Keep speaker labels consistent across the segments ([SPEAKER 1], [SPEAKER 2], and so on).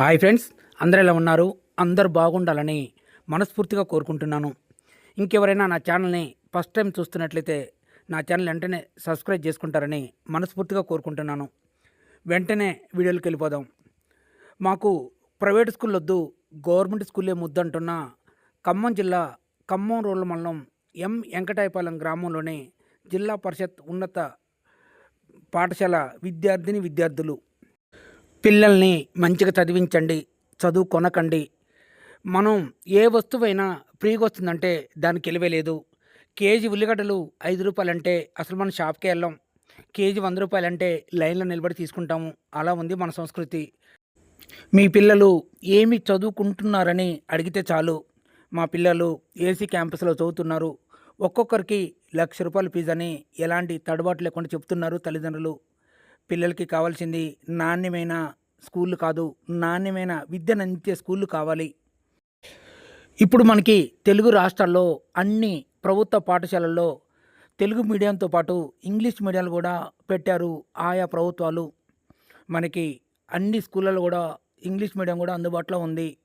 [SPEAKER 1] Hi friends అందరు ఎలా ఉన్నారు? అందరు బాగుండాలని మనస్ఫూర్తిగా కోరుకుంటున్నాను. ఇంకెవరైనా నా ఛానల్ని ఫస్ట్ టైం చూస్తున్నట్లయితే నా ఛానల్ వెంటనే సబ్స్క్రైబ్ చేసుకుంటారని మనస్ఫూర్తిగా కోరుకుంటున్నాను. వెంటనే వీడియోలోకి వెళ్ళిపోదాం. మాకు ప్రైవేట్ స్కూల్ వద్దు గవర్నమెంట్ స్కూలే ముద్దంటున్న ఖమ్మం జిల్లా ఖమ్మం రోడ్ల మండలం ఎం. వెంకటాయపాలెం గ్రామంలోని జిల్లా పరిషత్ ఉన్నత పాఠశాల విద్యార్థిని విద్యార్థులు పిల్లల్ని మంచిగా చదివించండి చదువు కొనకండి. మనం ఏ వస్తువైనా ఫ్రీగా వస్తుందంటే దానికి విలువే లేదు. కేజీ ఉల్లిగడ్డలు ఐదు రూపాయలంటే అసలు మనం షాప్కి వెళ్ళాం. కేజీ వంద రూపాయలంటే లైన్లో నిలబడి తీసుకుంటాము. అలా ఉంది మన సంస్కృతి. మీ పిల్లలు ఏమి చదువుకుంటున్నారని అడిగితే చాలు. మా పిల్లలు ఏసీ క్యాంపస్లో చదువుతున్నారు. ఒక్కొక్కరికి లక్ష రూపాయల ఫీజు అని ఎలాంటి తడబాటు లేకుండా చెప్తున్నారు తల్లిదండ్రులు. పిల్లలకి కావాల్సింది నాణ్యమైన స్కూళ్ళు కాదు నాణ్యమైన విద్యను అందించే స్కూళ్ళు కావాలి. ఇప్పుడు మనకి తెలుగు రాష్ట్రాల్లో అన్ని ప్రభుత్వ పాఠశాలల్లో తెలుగు మీడియంతో పాటు ఇంగ్లీష్ మీడియాలు కూడా పెట్టారు ఆయా ప్రభుత్వాలు. మనకి అన్ని స్కూళ్ళలో కూడా ఇంగ్లీష్ మీడియం కూడా అందుబాటులో ఉంది.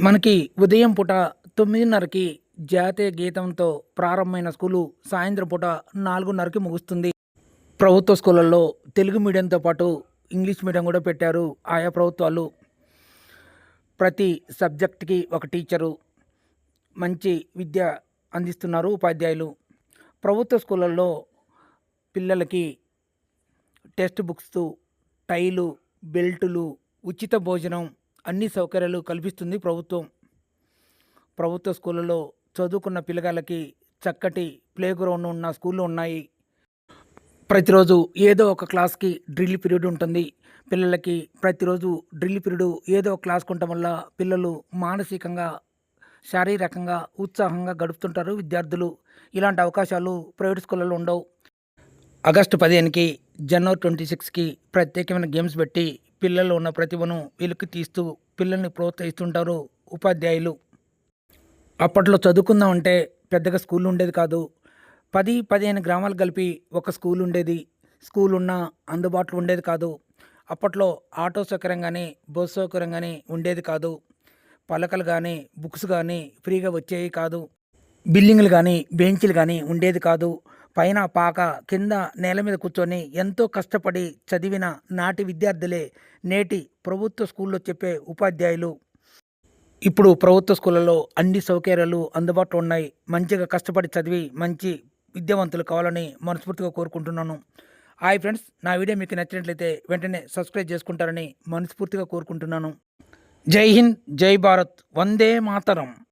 [SPEAKER 1] మనకి ఉదయం పూట తొమ్మిదిన్నరకి జాతీయ గీతంతో ప్రారంభమైన స్కూలు సాయంత్రం పూట నాలుగున్నరకి ముగుస్తుంది. ప్రభుత్వ స్కూళ్ళల్లో తెలుగు మీడియంతో పాటు ఇంగ్లీష్ మీడియం కూడా పెట్టారు. ఆయా ప్రభుత్వాలు ప్రతి సబ్జెక్ట్కి ఒక టీచరు మంచి విద్య అందిస్తున్నారు ఉపాధ్యాయులు. ప్రభుత్వ స్కూళ్ళల్లో పిల్లలకి టెక్స్ట్ బుక్స్ టైలు బెల్టులు ఉచిత భోజనం అన్ని సౌకర్యాలు కల్పిస్తుంది ప్రభుత్వం. ప్రభుత్వ స్కూళ్ళలో చదువుకున్న పిల్లగాళ్ళకి చక్కటి ప్లే గ్రౌండ్ ఉన్న స్కూళ్ళు ఉన్నాయి. ప్రతిరోజు ఏదో ఒక క్లాస్కి డ్రిల్ పీరియడ్ ఉంటుంది. పిల్లలకి ప్రతిరోజు డ్రిల్ పీరియడ్ ఏదో ఒక క్లాస్ ఉండటం వల్ల పిల్లలు మానసికంగా శారీరకంగా ఉత్సాహంగా గడుపుతుంటారు. విద్యార్థులు ఇలాంటి అవకాశాలు ప్రైవేట్ స్కూళ్ళలో ఉండవు. ఆగస్టు పదిహేనుకి జనవరి ట్వంటీ సిక్స్కి ప్రత్యేకమైన గేమ్స్ పెట్టి పిల్లల్లో ఉన్న ప్రతిభను వెలికి తీస్తూ పిల్లల్ని ప్రోత్సహిస్తుంటారు ఉపాధ్యాయులు. అప్పట్లో చదువుకుందాం అంటే పెద్దగా స్కూల్ ఉండేది కాదు. పది పదిహేను గ్రామాలు కలిపి ఒక స్కూల్ ఉండేది. స్కూల్ ఉన్న అందుబాటులో ఉండేది కాదు. అప్పట్లో ఆటో సౌకర్యం కానీ బస్సు సౌకర్యం కానీ ఉండేది కాదు. పలకలు కానీ బుక్స్ కానీ ఫ్రీగా వచ్చేవి కాదు. బిల్డింగ్లు కానీ బెంచ్లు కానీ ఉండేది కాదు. పైన పాక కింద నేల మీద కూర్చొని ఎంతో కష్టపడి చదివిన నాటి విద్యార్థులే నేటి ప్రభుత్వ స్కూల్లో చెప్పే ఉపాధ్యాయులు. ఇప్పుడు ప్రభుత్వ స్కూళ్ళలో అన్ని సౌకర్యాలు అందుబాటులో ఉన్నాయి. మంచిగా కష్టపడి చదివి మంచి విద్యావంతులు కావాలని మనస్ఫూర్తిగా కోరుకుంటున్నాను. హాయ్ ఫ్రెండ్స్ నా వీడియో మీకు నచ్చినట్లయితే వెంటనే సబ్స్క్రైబ్ చేసుకుంటారని మనస్ఫూర్తిగా కోరుకుంటున్నాను. జై హింద్ జై భారత్ వందే మాతరం.